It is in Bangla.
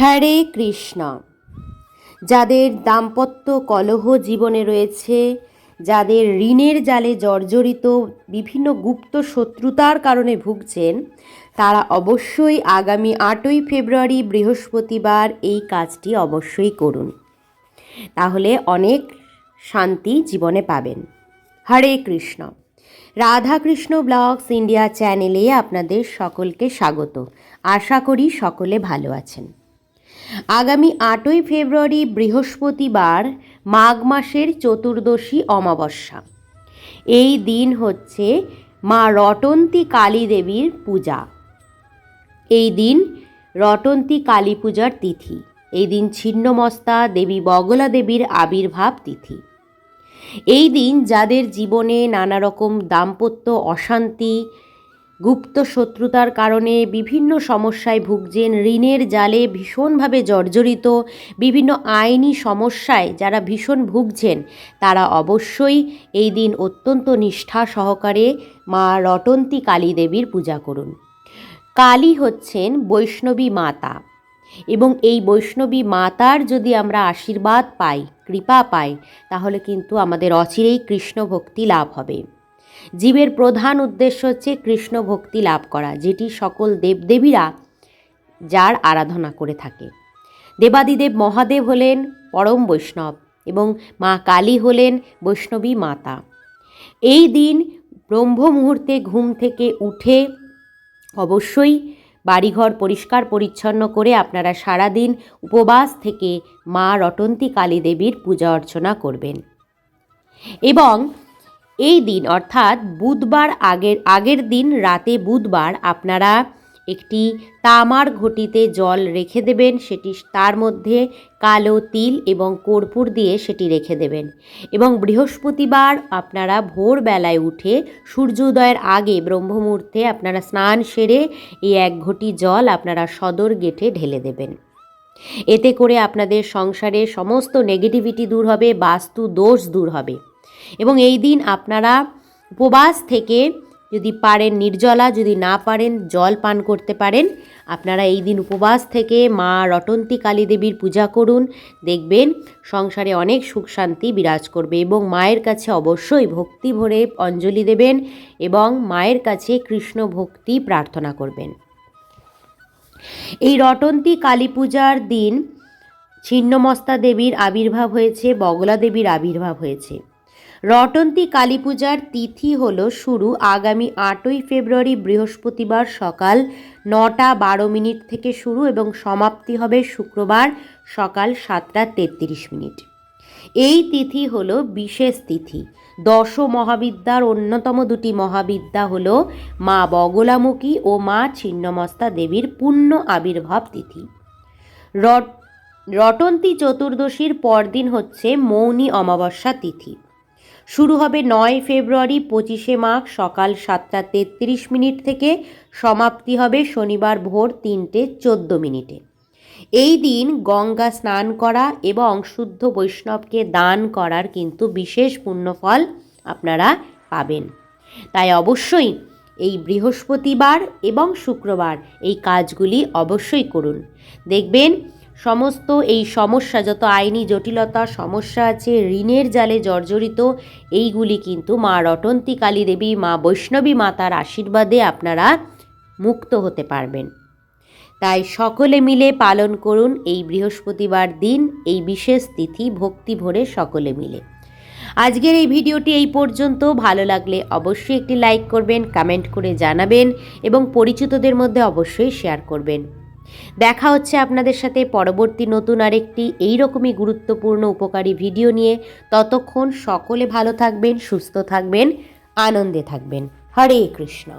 হরে কৃষ্ণ। যাদের দাম্পত্য কলহ জীবনে রয়েছে, যাদের ঋণের জালে জর্জরিত বিভিন্ন গুপ্ত শত্রুতার কারণে ভুগছেন, তারা অবশ্যই আগামী আটই ফেব্রুয়ারি বৃহস্পতিবার এই কাজটি অবশ্যই করুন। তাহলে অনেক শান্তি জীবনে পাবেন। হরে কৃষ্ণ। রাধাকৃষ্ণ ব্লগস ইন্ডিয়া চ্যানেলে আপনাদের সকলকে স্বাগত। আশা করি সকলে ভালো আছেন। আগামী আটই ফেব্রুয়ারি বৃহস্পতিবার মাঘ মাসের চতুর্দশী অমাবস্যা। এই দিন হচ্ছে মা রটন্তী কালী দেবীর পূজা। এই দিন রটন্তী কালী পূজার তিথি। এই দিন ছিন্নমস্তা দেবী বগলা দেবীর আবির্ভাব তিথি। এই দিন যাদের জীবনে নানা রকম দাম্পত্য অশান্তি গুপ্ত শত্রুতার কারণে বিভিন্ন সমস্যায় ভুগছেন, ঋণের জালে ভীষণভাবে জর্জরিত বিভিন্ন আইনি সমস্যায় যারা ভীষণ ভুগছেন, তারা অবশ্যই এই দিন অত্যন্ত নিষ্ঠা সহকারে মা রটন্তী কালী দেবীর পূজা করুন। কালী হচ্ছেন বৈষ্ণবী মাতা এবং এই বৈষ্ণবী মাতার যদি আমরা আশীর্বাদ পাই, কৃপা পাই, তাহলে কিন্তু আমাদের অচিরেই কৃষ্ণ ভক্তি লাভ হবে। জীবের প্রধান উদ্দেশ্য হচ্ছে কৃষ্ণ ভক্তি লাভ করা, যেটি সকল দেবদেবীরা যার আরাধনা করে থাকে। দেবাদিদেব মহাদেব হলেন পরম বৈষ্ণব এবং মা কালী হলেন বৈষ্ণবী মাতা। এই দিন ব্রহ্ম মুহূর্তে ঘুম থেকে উঠে অবশ্যই বাড়িঘর পরিষ্কার পরিচ্ছন্ন করে আপনারা সারাদিন উপবাস থেকে মা রটন্তী কালী দেবীর পূজা অর্চনা করবেন। এবং এই দিন, অর্থাৎ বুধবার আগের আগের দিন রাতে বুধবার আপনারা একটি তামার ঘটিতে জল রেখে দেবেন, সেটি তার মধ্যে কালো তিল এবং কর্পূর দিয়ে সেটি রেখে দেবেন। এবং বৃহস্পতিবার আপনারা ভোরবেলায় উঠে সূর্যোদয়ের আগে ব্রহ্মমুহূর্তে আপনারা স্নান সেরে এই এক ঘটি জল আপনারা সদর গেটে ঢেলে দেবেন। এতে করে আপনাদের সংসারে সমস্ত নেগেটিভিটি দূর হবে, বাস্তু দোষ দূর হবে। এবং এই দিন আপনারা উপবাস থেকে যদি পারেন, নির্জলা যদি না পারেন, জল পান করতে পারেন, আপনারা এই দিন উপবাস থেকে মা রটন্তী কালী দেবীর পূজা করুন। দেখবেন সংসারে অনেক সুখ শান্তি বিরাজ করবে এবং মায়ের কাছে অবশ্যই ভক্তি ভরে অঞ্জলি দেবেন এবং মায়ের কাছে কৃষ্ণ ভক্তি প্রার্থনা করবেন। এই রটন্তী কালী পূজার দিন ছিন্নমস্তা দেবীর আবির্ভাব হয়েছে, বগলা দেবীর আবির্ভাব হয়েছে। রটন্তী কালী পূজার তিথি হল শুরু আগামী আটই ফেব্রুয়ারি বৃহস্পতিবার সকাল নটা বারো মিনিট থেকে শুরু এবং সমাপ্তি হবে শুক্রবার সকাল সাতটা তেত্রিশ মিনিট। এই তিথি হল বিশেষ তিথি। দশ মহাবিদ্যার অন্যতম দুটি মহাবিদ্যা হল মা বগলামুখী ও মা ছিন্নমস্তা দেবীর পূর্ণ আবির্ভাব তিথি। রট, রটন্তী চতুর্দশীর পরদিন হচ্ছে মৌনী অমাবস্যা তিথি। শুরু হবে নয় ফেব্রুয়ারি, পঁচিশে মাঘ সকাল সাতটা তেত্রিশ মিনিট থেকে। সমাপ্তি হবে শনিবার ভোর তিনটে চোদ্দ মিনিটে। এই দিন গঙ্গা স্নান করা এবং শুদ্ধ বৈষ্ণবকে দান করার কিন্তু বিশেষ পুণ্যফল আপনারা পাবেন। তাই অবশ্যই এই বৃহস্পতিবার এবং শুক্রবার এই কাজগুলি অবশ্যই করুন। দেখবেন সমস্ত এই সমস্যা, যত আইনি জটিলতা, সমস্যা আছে, ঋণের জালে জর্জরিত, এইগুলি কিন্তু মা রটন্তী কালী দেবী মা বৈষ্ণবী মাতার আশীর্বাদে আপনারা মুক্ত হতে পারবেন। তাই সকলে মিলে পালন করুন এই বৃহস্পতিবার দিন, এই বিশেষ তিথি ভক্তি ভরে সকলে মিলে। আজকের এই ভিডিওটি এই পর্যন্ত। ভালো লাগলে অবশ্যই একটি লাইক করবেন, কমেন্ট করে জানাবেন এবং পরিচিতদের মধ্যে অবশ্যই শেয়ার করবেন। দেখা হচ্ছে আপনাদের সাথে পরবর্তী নতুন আরেকটি এইরকমই গুরুত্বপূর্ণ উপকারী ভিডিও নিয়ে। ততক্ষণ সকলে ভালো থাকবেন, সুস্থ থাকবেন, আনন্দে থাকবেন। হরে কৃষ্ণ।